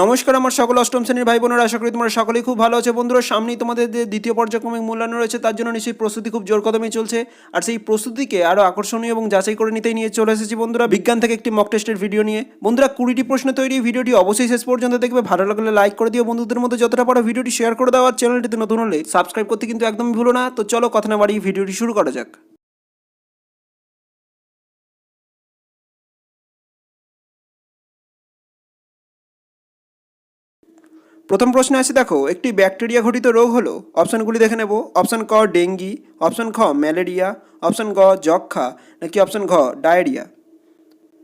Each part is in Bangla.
নমস্কার, আমার সকল অষ্টম শ্রেণির ভাই বোনেরা, আশা করি তোমরা সকলেই খুব ভালো আছে। বন্ধুরা, সামনেই তোমাদের যে দ্বিতীয় পর্যায়ক্রমিক মূল্যায়ন রয়েছে, তার জন্য নিশ্চয়ই প্রস্তুতি খুব জোর কদমে চলছে। আর সেই প্রস্তুতিকে আরও আকর্ষণীয় এবং যাচাই করে নিতেই নিয়ে চলে এসেছি বন্ধুরা, বিজ্ঞান থেকে একটি মক টেস্টের ভিডিও নিয়ে। বন্ধুরা, কুড়িটি প্রশ্ন তৈরি ভিডিওটি অবশ্যই শেষ পর্যন্ত দেখবে। ভালো লাগলে লাইক করে দিও। বন্ধুদের মধ্যে যতটা পারো ভিডিওটি শেয়ার করে দাও। আর চ্যানেলটিতে নতুন হলে সাবস্ক্রাইব করতে কিন্তু একদমই ভুলো না। তো চলো কথা না বাড়িয়ে ভিডিওটি শুরু করা যাক। প্রথম প্রশ্নে আছে, দেখো, একটি ব্যাকটেরিয়া ঘটিত রোগ হলো, অপশনগুলি দেখে নেব, অপশান ক ডেঙ্গি, অপশান খ ম্যালেরিয়া, অপশান গ যক্ষা নাকি অপশান ঘ ডায়রিয়া?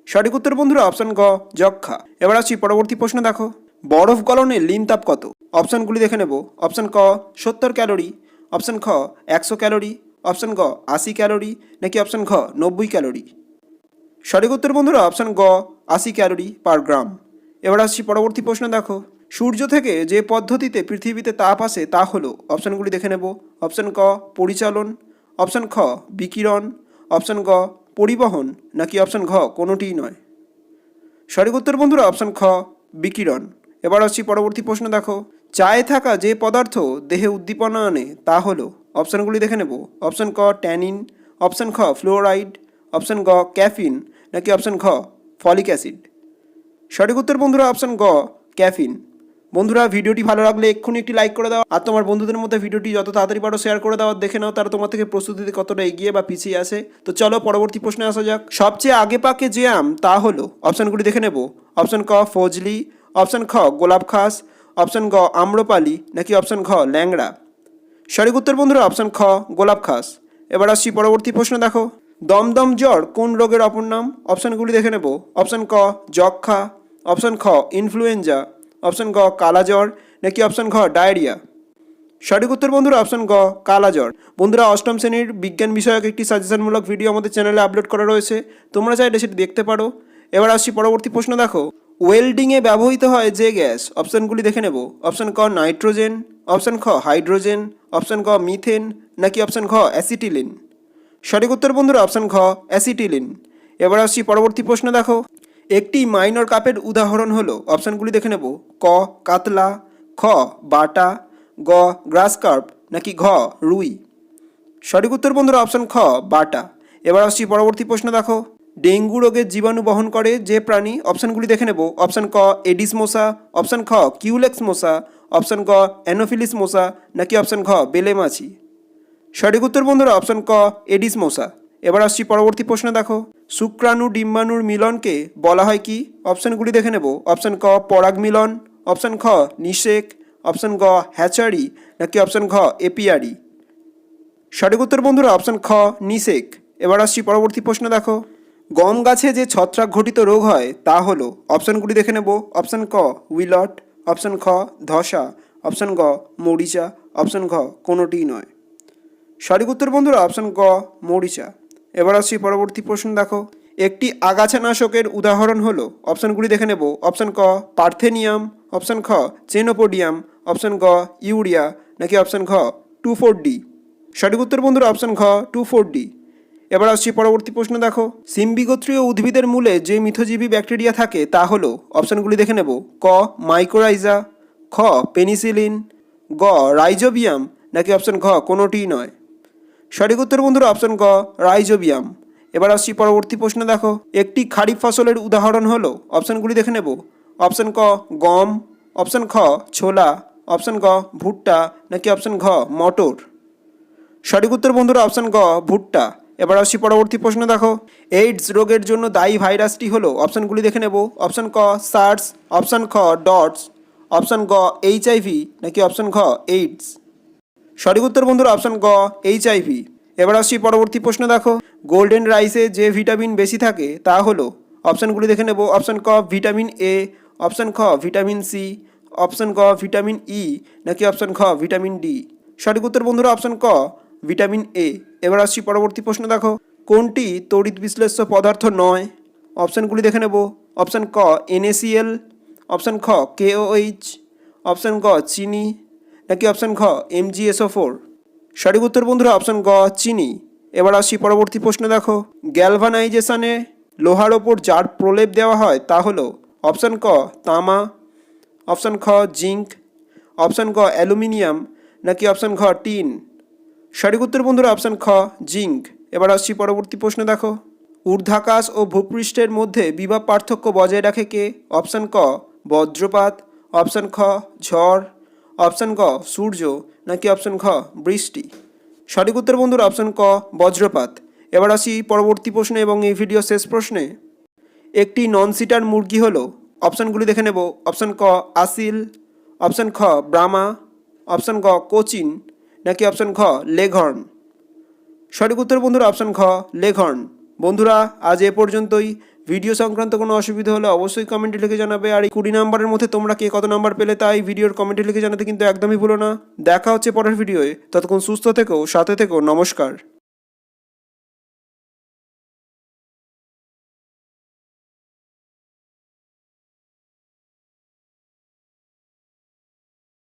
সঠিক উত্তর বন্ধুরা, অপশান গ যক্ষা এবার আসছি পরবর্তী প্রশ্ন, দেখো, বরফ গলনে লিন তাপ কত? অপশানগুলি দেখে নেব, অপশান ক সত্তর ক্যালোরি, অপশান খ একশো ক্যালোরি, অপশান গ আশি ক্যালোরি, নাকি অপশন ঘ নব্বই ক্যালোরি? সঠিক উত্তর বন্ধুরা, অপশন গ আশি ক্যালোরি পার গ্রাম। এবার আসছি পরবর্তী প্রশ্ন, দেখো সূর্য থেকে যে পদ্ধতিতে পৃথিবীতে তাপ আসে তা হলো অপশানগুলি দেখে নেব। অপশান ক, পরিচালন। অপশান খ, বিকিরণ। অপশান গ, পরিবহন, নাকি অপশন ঘ, কোনোটিই নয়। সঠিক উত্তর বন্ধুরা, অপশান খ, বিকিরণ। এবার আসছি পরবর্তী প্রশ্ন দেখো। চায়ে থাকা যে পদার্থ দেহে উদ্দীপনা আনে তা হলো অপশানগুলি দেখে নেব। অপশন ক, ট্যানিন। অপশান খ, ফ্লোরাইড। অপশান গ, ক্যাফিন। নাকি অপশান ঘ, ফলিক অ্যাসিড। সঠিক উত্তর বন্ধুরা, অপশান গ, ক্যাফিন। বন্ধুরা, ভিডিওটি ভালো লাগলে এক্ষুনি একটি লাইক করে দাও। আর তোমার বন্ধুদের মধ্যে ভিডিওটি যত তাড়াতাড়ি পারো শেয়ার করে দাও। দেখে নাও তারা তোমার থেকে প্রস্তুতিতে কতটা এগিয়ে বা পিছিয়ে আসে তো চলো পরবর্তী প্রশ্নে আসা যাক। সবচেয়ে আগে পাকে যে আম, তা হলো অপশানগুলি দেখে নেব। অপশান ক, ফজলি অপশান খ, গোলাপ খাস অপশন গ, আম্রপালি, নাকি অপশান খ ল্যাংড়া? সঠিক উত্তর বন্ধুরা অপশান খ, গোলাপ খাস। এবার আসছি পরবর্তী প্রশ্ন, দেখো। দমদম জ্বর কোন রোগের অপর নাম? অপশানগুলি দেখে নেব। অপশান ক যক্ষা অপশান খ ইনফ্লুয়েঞ্জা অপশন গ, কালা জ্বর, নাকি অপশন ঘ, ডায়রিয়া? সঠিক উত্তর বন্ধুরা, অপশন গ, কালা জ্বর। বন্ধুরা, অষ্টম শ্রেণির বিজ্ঞান বিষয়ক একটি সাজেশনমূলক ভিডিও আমাদের চ্যানেলে আপলোড করা রয়েছে। তোমরা চাইলে সেটি দেখতে পারো। এবার আসছি পরবর্তী প্রশ্ন, দেখো। ওয়েল্ডিংয়ে ব্যবহৃত হয় যে গ্যাস? অপশনগুলি দেখে নেব। অপশন ক, নাইট্রোজেন, অপশন খ, হাইড্রোজেন, অপশন ক মিথেন, নাকি অপশন ঘ, অ্যাসিটিলিন? সঠিক উত্তর বন্ধুরা, অপশন ঘ, অ্যাসিটিলিন। এবার আসছি পরবর্তী প্রশ্ন, দেখো। একটি মাইনর কাপের উদাহরণ হলো, অপশানগুলি দেখে নেব, ক, কাতলা, খ, বাটা, গ গ্রাস কার্প নাকি ঘ, রুই। সঠিক উত্তর বন্ধুরা, অপশান খ, বাটা। এবার আসছি পরবর্তী প্রশ্ন দেখো। ডেঙ্গু রোগের জীবাণু বহন করে যে প্রাণী, অপশানগুলি দেখে নেব। অপশান ক, এডিস মশা, অপশান খ, কিউলেক্স মশা, অপশান ক অ্যানোফিলিস মশা, নাকি অপশান ঘ, বেলে মাছি। সঠিক উত্তর বন্ধুরা, অপশান ক, এডিস মশা। এবার আসছি পরবর্তী প্রশ্ন দেখো। শুক্রাণু ডিম্বাণুর মিলনকে বলা হয় কি? অপশানগুলি দেখে নেব। অপশান ক, পরাগ মিলন। অপশান খ, নিষেক। অপশান গ, হ্যাচারি। নাকি অপশান ঘ, এপিয়ারি। সঠিক উত্তর বন্ধুরা অপশন খ, নিষেক। এবার আসছি পরবর্তী প্রশ্ন দেখো। গম গাছে যে ছত্রাক ঘটিত রোগ হয়, তা হলো। অপশানগুলি দেখে নেব। অপশন ক, উইলট। অপশান খ, ধসা। অপশান গ, মরিচা। অপশান ঘ কোনোটিই নয়। সঠিক উত্তর বন্ধুরা অপশন গ মরিচা। এবার আসছি পরবর্তী প্রশ্ন, দেখো। একটি আগাছানাশকের উদাহরণ হলো অপশনগুলি দেখে নেব। অপশন ক, পার্থেনিয়াম অপশান খ, চেনোপোডিয়াম অপশন গ, ইউরিয়া, নাকি অপশন ঘ, টু ফোর ডি? সঠিক উত্তর বন্ধুরা অপশন ঘ, টু ফোর ডি। এবার আসছি পরবর্তী প্রশ্ন, দেখো। সিম্বিগোত্রীয় উদ্ভিদের মূলে যে মিথজীবী ব্যাকটেরিয়া থাকে, তা হলো অপশনগুলি দেখে নেব। ক মাইক্রোরাইজা খ পেনিসিলিন গ রাইজোবিয়াম নাকি অপশান ঘ, কোনোটিই নয়। সঠিক উত্তর বন্ধুরা অপশন গ রাইজোবিয়াম। এবার আসছি পরবর্তী প্রশ্ন দেখো, একটি খারিফ ফসলের উদাহরণ হলো অপশনগুলি দেখে নেব। অপশন ক, গম অপশন খ, ছোলা অপশন গ ভুট্টা, নাকি অপশন ঘ, মটর। সঠিক উত্তর বন্ধুরা অপশন গ ভুট্টা। এবার আসছি পরবর্তী প্রশ্ন দেখো এইডস রোগের জন্য দায়ী ভাইরাসটি হলো অপশনগুলি দেখে নেব। অপশন ক সার্স অপশন খ ডটস অপশন গ এইচআইভি নাকি অপশন ঘ এইডস সঠিক উত্তর বন্ধুরা অপশন গ এইচআইভি এবার আসছি পরবর্তী প্রশ্ন দেখো। গোল্ডেন রাইসে যে ভিটামিন বেশি থাকে, তা হলো। অপশানগুলি দেখে নেব। অপশন ক ভিটামিন এ অপশান খ ভিটামিন সি অপশান ক ভিটামিন ই নাকি অপশন খ ভিটামিন ডি সঠিক উত্তর বন্ধুরা অপশন ক ভিটামিন এ এবার আসছি পরবর্তী প্রশ্ন দেখো। কোনটি তড়িৎ বিশ্লেষ্য পদার্থ নয়? অপশানগুলি দেখে নেব। অপশান ক N A C L option খ কেওএইচ অপশান ক, চিনি। নাকি অপশন ঘ এমজিএসও ফোর সঠিক উত্তর বন্ধুরা, অপশন গ, চিনি। এবার আসছি পরবর্তী প্রশ্ন, দেখো। গ্যালভানাইজেশনে লোহার ওপর যার প্রলেপ দেওয়া হয়, তা হলো অপশন ক, তামা, অপশান খ জিঙ্ক অপশান গ, অ্যালুমিনিয়াম, নাকি অপশান ঘ, টিন। সঠিক উত্তর বন্ধুরা, অপশান খ জিঙ্ক এবার আসছি পরবর্তী প্রশ্ন, দেখো। ঊর্ধ্বাকাশ ও ভূপৃষ্ঠের মধ্যে বিভব পার্থক্য বজায় রাখে কে? অপশান ক, বজ্রপাত, অপশান খ, ঝড় অপশান গ, সূর্য, নাকি অপশান ঘ, বৃষ্টি? সঠিক উত্তর বন্ধুরা, অপশান ক, বজ্রপাত। এবার আসি পরবর্তী প্রশ্নে এবং এই ভিডিও শেষ প্রশ্নে। একটি নন সিটার মুরগি হলো, অপশানগুলি দেখে নেব। অপশান ক, আসিল। অপশান খ ব্রামা অপশান গ, কোচিন। নাকি অপশান খ লেঘর্ন সঠিক উত্তর বন্ধুরা, অপশান খ লেঘর্ন বন্ধুরা, আজ এ পর্যন্তই। ভিডিও সংক্রান্ত কোনো অসুবিধা হলে অবশ্যই কমেন্টে লিখে জানাবে। আর এই কুড়ি নাম্বারের মধ্যে তোমরা কে কত নাম্বার পেলে তাই ভিডিওর কমেন্টে লিখে জানাতে কিন্তু একদমই ভুলো না। দেখা হচ্ছে পরের ভিডিওয়ে ততক্ষণ সুস্থ থেকো, সাথে থেকো, নমস্কার।